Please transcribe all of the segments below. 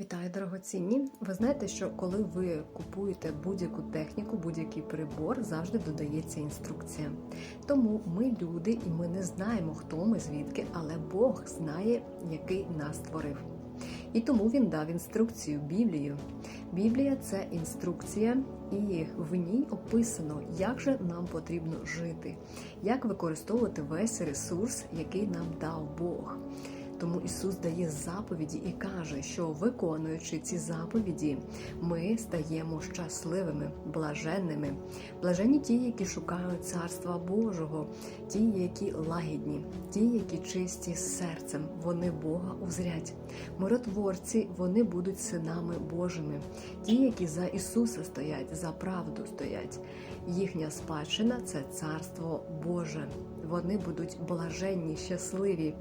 Вітаю, дорогоцінні! Ви знаєте, що коли ви купуєте будь-яку техніку, будь-який прибор, завжди додається інструкція. Тому ми люди, і ми не знаємо, хто ми звідки, але Бог знає, який нас створив. І тому він дав інструкцію Біблію. Біблія це інструкція, і в ній описано, як же нам потрібно жити, як використовувати весь ресурс, який нам дав Бог. Тому Ісус дає заповіді і каже, що виконуючи ці заповіді, ми стаємо щасливими, блаженними. Блаженні ті, які шукають царства Божого, ті, які лагідні, ті, які чисті серцем, вони Бога узрять. Миротворці, вони будуть синами Божими, ті, які за Ісуса стоять, за правду стоять. Їхня спадщина це царство Боже. Вони будуть блаженні, щасливі.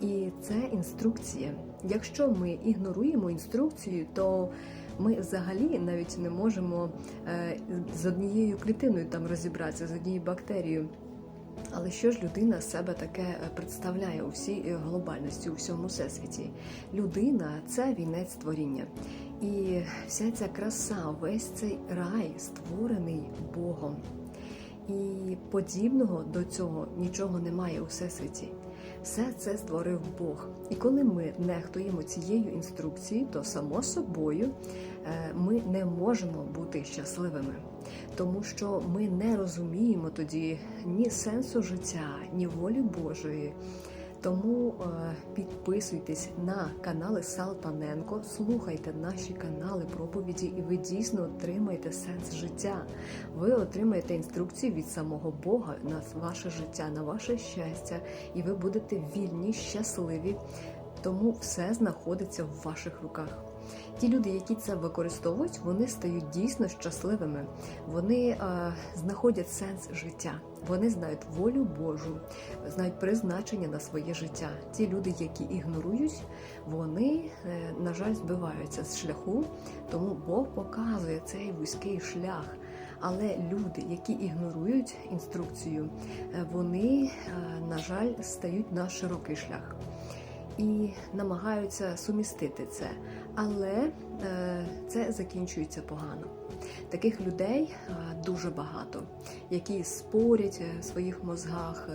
І це інструкція. Якщо ми ігноруємо інструкцію, то ми взагалі навіть не можемо е, з однією клітиною там розібратися, з однією бактерією. Але що ж людина себе таке е, представляє у всій е, глобальності, у всьому всесвіті? Людина це вінець творіння. І вся ця краса, весь цей рай створений Богом. І подібного до цього нічого немає у всесвіті. Все це створив Бог. І коли ми нехтуємо цією інструкцією, то само собою е, ми не можемо бути щасливими, тому що ми не розуміємо тоді ні сенсу життя, ні волі Божої. Тому е, підписуйтесь на канали Салтаненко, слухайте наші канали проповіді, і ви дійсно отримаєте сенс життя. Ви отримаєте інструкції від самого Бога на ваше життя, на ваше щастя, і ви будете вільні, щасливі. Тому все знаходиться в ваших руках. Ті люди, які це використовують, вони стають дійсно щасливими. Вони е, знаходять сенс життя. Вони знають волю Божу, знають призначення на своє життя. Ті люди, які ігнорують, вони, е, на жаль, збиваються з шляху, тому Бог показує цей вузький шлях. Але люди, які ігнорують інструкцію, е, вони, е, на жаль, стають на широкий шлях і намагаються сумістити це, але е, це закінчується погано. Таких людей е, дуже багато, які спорять е, в своїх мозгах.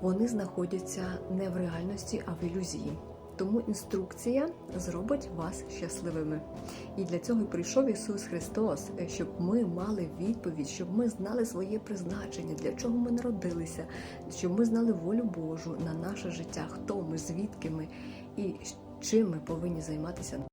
Вони знаходяться не в реальності, а в ілюзії. Тому інструкція зробить вас щасливими. І для цього прийшов Ісус Христос, щоб ми мали відповідь, щоб ми знали своє призначення, для чого ми народилися, щоб ми знали волю Божу на наше життя, хто ми, звідки ми і чим ми повинні займатися.